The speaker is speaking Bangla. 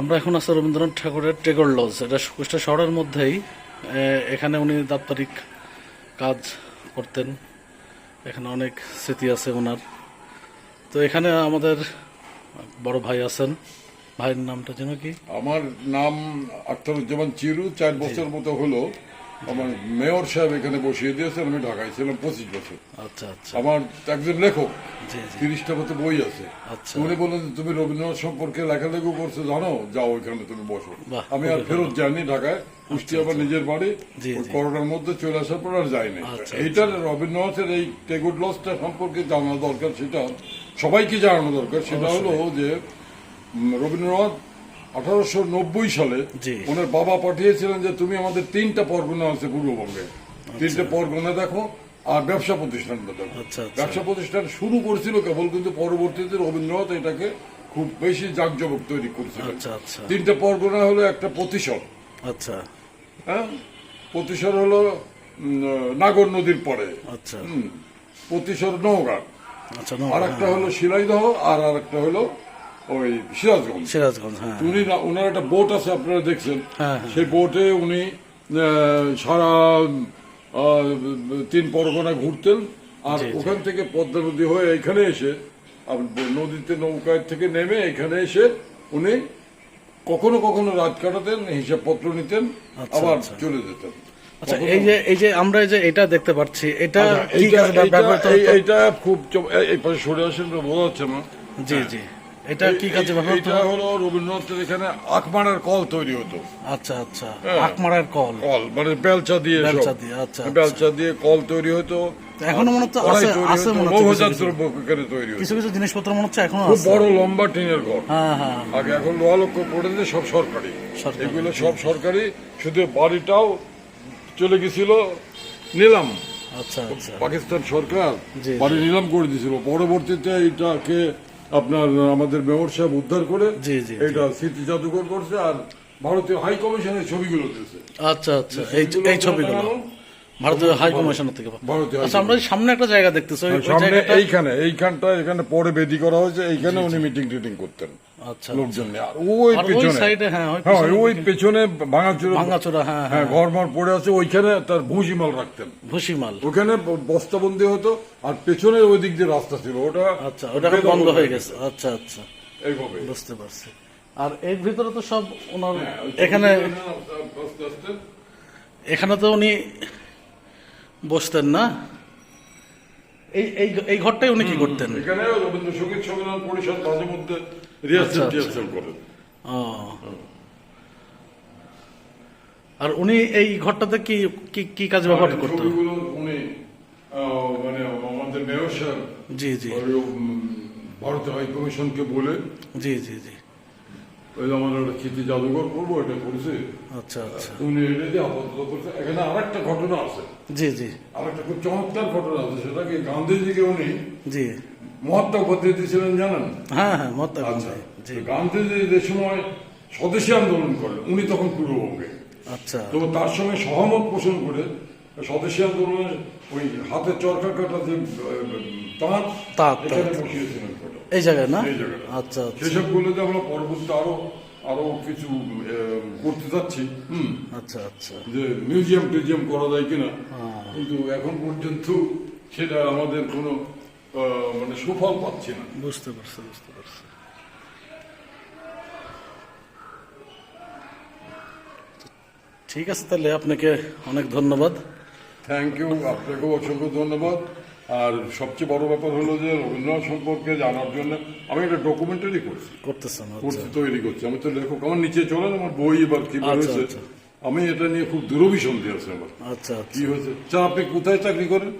আমরা এখন আছি রবীন্দ্রনাথ ঠাকুরের টেগর লজ এটা কুষ্টা শহরের মধ্যেই এখানে উনি দাপ্তরিক কাজ করতেন। এখানে অনেক স্মৃতি আছে ওনার। তো এখানে আমাদের বড় ভাই আছেন। ভাইয়ের নামটা যেন কি? আমার নাম আখতারুজ্জামান চিরু, চার বছর মতো হলো। আমার মেয়র সাহেব এখানে বসিয়ে দিয়েছেন আমি ঢাকায় ছিলাম পঁচিশ বছর। আচ্ছা আচ্ছা। আমার একজন লেখক তিরিশটা মতো বই আছে। আচ্ছা। উনি বললেন তুমি রবীন্দ্রনাথ সম্পর্কে লেখালেখি করছ জানো? যাও ওইখানে তুমি বসো। আমি আর ফেরত যাইনি ঢাকায়। কুষ্টি আমার নিজের বাড়ি। করোনার মধ্যে চলে আসার পর আর যাইনি। আচ্ছা, এইটার রবীন্দ্রনাথের এই টেগুড লসটা সম্পর্কে জানা দরকার সেটা সবাইকে জানানো দরকার। সেটা হলো যে রবীন্দ্রনাথ আঠারোশো নব্বই সালে। ওনার বাবা পাঠিয়েছিলেন যে তুমি আমাদের তিনটা পরগনা আছে পূর্ববঙ্গে। তিনটে পরগনা দেখো আর ব্যবসা প্রতিষ্ঠানটা দেখো। আচ্ছা, আচ্ছা। ব্যবসা প্রতিষ্ঠান শুরু করেছিল কেবল কিন্তু পরবর্তীতে রবীন্দ্রনাথ এটাকে খুব বেশি জাঁকজমক তৈরি করেছিলেন আচ্ছা আচ্ছা। তিনটে পরগনা হলো একটা প্রতিশর আচ্ছা। হ্যাঁ? প্রতিশর হলো নাগর নদীর পরে। আচ্ছা। প্রতিশর নওগাঁ। আচ্ছা আর একটা হলো শিলাইদহ আর আর একটা হলো ওই সিরাজগঞ্জ। সিরাজগঞ্জ হ্যাঁ। উনি ওনার একটা বোট আছে আপনারা দেখছেন। হ্যাঁ, হ্যাঁ। সেই বোটে উনি সারা তিন পরগনা ঘুরতেন। আর ওখান থেকে পদ্মা নদী হয়ে এখানে এসে নদীতে নৌকায় থেকে নেমে এখানে এসে উনি কখনো কখনো রাত কাটাতেন হিসাবপত্র নিতেন আচ্ছা, আবার আচ্ছা। চলে যেতেন। আচ্ছা এই যে এই যে আমরা এই যে এটা দেখতে পাচ্ছি এটা আচ্ছা, কি এইটা- কাজে এইটা- ব্যবহৃত এই- হতো? এইটা খুব এই পাশে সরে আসেন বোঝা যাচ্ছে না। জি জি। এটা কি কাজে এইটা হলো রবীন্দ্রনাথের এখানে আখমারার কল তৈরি হতো। আচ্ছা আচ্ছা হ্যাঁ। আখমারার কল। কল মানে বেলচা দিয়ে বেলচা দিয়ে, আচ্ছা, আচ্ছা। বেলচা দিয়ে কল তৈরি হতো। এখনও মনে হচ্ছে আছে- আছে মনে হচ্ছে দ্রব্য এখানে তৈরি হতো। কিছু কিছু জিনিসপত্র মনে হচ্ছে এখনও আছে। বড় লম্বা টিনের ঘর। হ্যাঁ হ্যাঁ। আগে এখন লোহালক্ষ পড়েছে সব সরকারি। সরকারি, এগুলো সব সরকারি শুধু বাড়িটাও চলে গেছিল নিলাম। আচ্ছা আচ্ছা। পাকিস্তান সরকার বাড়ি নিলাম করে দিয়েছিল পরবর্তীতে এটাকে আপনার আমাদের মেয়র সাহেব উদ্ধার করে জি, জি, জি। এটা স্মৃতি জাদুঘর করছে আর ভারতীয় হাই কমিশনের ছবিগুলো দিয়েছে। আচ্ছা আচ্ছা এই ছবিগুলো। ভারতীয় হাই কমিশনের থেকে ভারতীয় আচ্ছা আমরা সামনে একটা জায়গা দেখতেছি ওই- ওই সামনে এইখানে এইখানটা এখানে পরে বেদি করা হয়েছে এইখানে উনি মিটিং টিটিং করতেন আচ্ছা লোকজন আর ওই পেছনে হ্যাঁ ওই হ্যাঁ পেছনে ভাঙাচোরা হ্যাঁ হ্যাঁ হ্যাঁ। পড়ে আছে ওইখানে তার ভুসিমাল রাখতেন। ভুসিমাল। ওখানে বস্তাবন্দি হতো আর পেছনের ওই দিক দিয়ে রাস্তা ছিল ওটা আচ্ছা ওটা বন্ধ হয়ে হয়ে গেছে। আচ্ছা আচ্ছা। এইভাবে। বুঝতে পারছি। আর এর ভিতরে তো সব ওনার হ্যাঁ, এখানে এখানে তো উনি বসতেন না? এই এই এই ঘরটাই উনি কি করতেন? এখানে রবীন্দ্র সংগীত সম্মেলন পরিষদ মাঝে মধ্যে রিহার্সেল আচ্ছা, করেন। ও। আর উনি এই ঘরটাতে কি কি কি কাজ ব্যবহার করতেন? উনি মানে আমাদের মেয়র সাহেব জি জি। ভারতীয় হাই কমিশনকে বলে জি জি জি। ওই একটা জাদুঘর করব এটা করেছে। আচ্ছা আচ্ছা। উনি এটা আপাতত করছে। এখানে আরেকটা ঘটনা আছে। জি জি। আরেকটা খুব চমৎকার ঘটনা আছে গান্ধীজিকে উনি জি। মহাত্মা উপাধি দিয়েছিলেন জানেন? হ্যাঁ হ্যাঁ মহাত্মা আচ্ছা। গান্ধীজি যে সময় স্বদেশী আন্দোলন করেন উনি তখন পূর্ববঙ্গে। আচ্ছা। তো তার সঙ্গে সহমত পোষণ করে স্বদেশী আন্দোলনের ওই হাতে চরকা কাটা যে তাঁত তাঁত, বসিয়েছিলেন। এই জায়গায় না? এই জায়গাটা। আচ্ছা আচ্ছা। সেসব গুলোতে আমরা পরবর্তী আরও আরও কিছু করতে যাচ্ছি হুম? আচ্ছা আচ্ছা। যে মিউজিয়াম টিউজিয়াম করা যায় কিনা? হ্যাঁ। কিন্তু এখন পর্যন্ত সেটা আমাদের কোনো মানে সুফল পাচ্ছি না। বুঝতে পারছি বুঝতে পারছি। ঠিক আছে তাহলে আপনাকে অনেক ধন্যবাদ। থ্যাংক ইউ আপনাকেও অসংখ্য ধন্যবাদ। আর সবচেয়ে বড় ব্যাপার হলো যে রবীন্দ্রনাথ সম্পর্কে জানার জন্য আমি একটা ডকুমেন্টারি করছি। করতেছেন আচ্ছা করছি তৈরি করছি। আমি তো লেখক আমার নিচে চলেন আমার বই এবার কি হয়েছে আচ্ছা। আমি এটা নিয়ে খুব দুরভিসন্ধি আছে আমার। আচ্ছা আচ্ছা। কি হয়েছে? আপনি কোথায় চাকরি করেন?